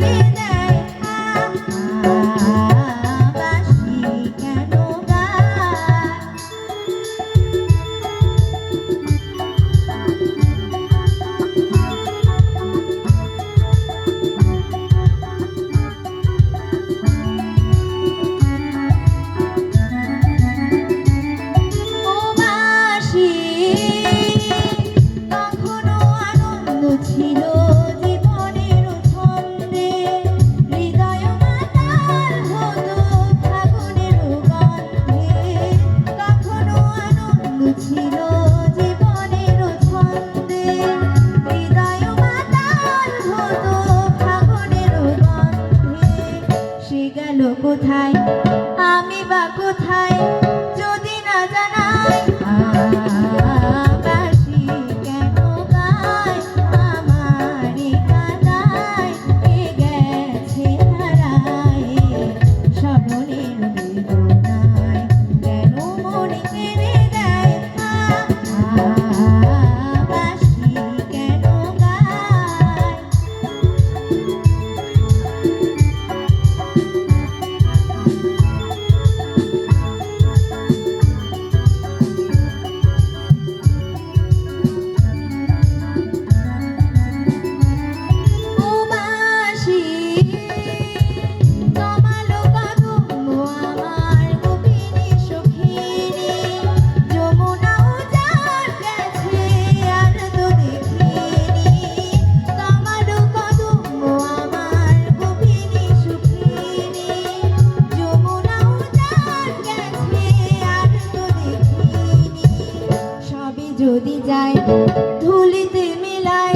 Yeah. কোথায়? আমি বা কোথায়? যদি যায় ধুলিতে মিলায়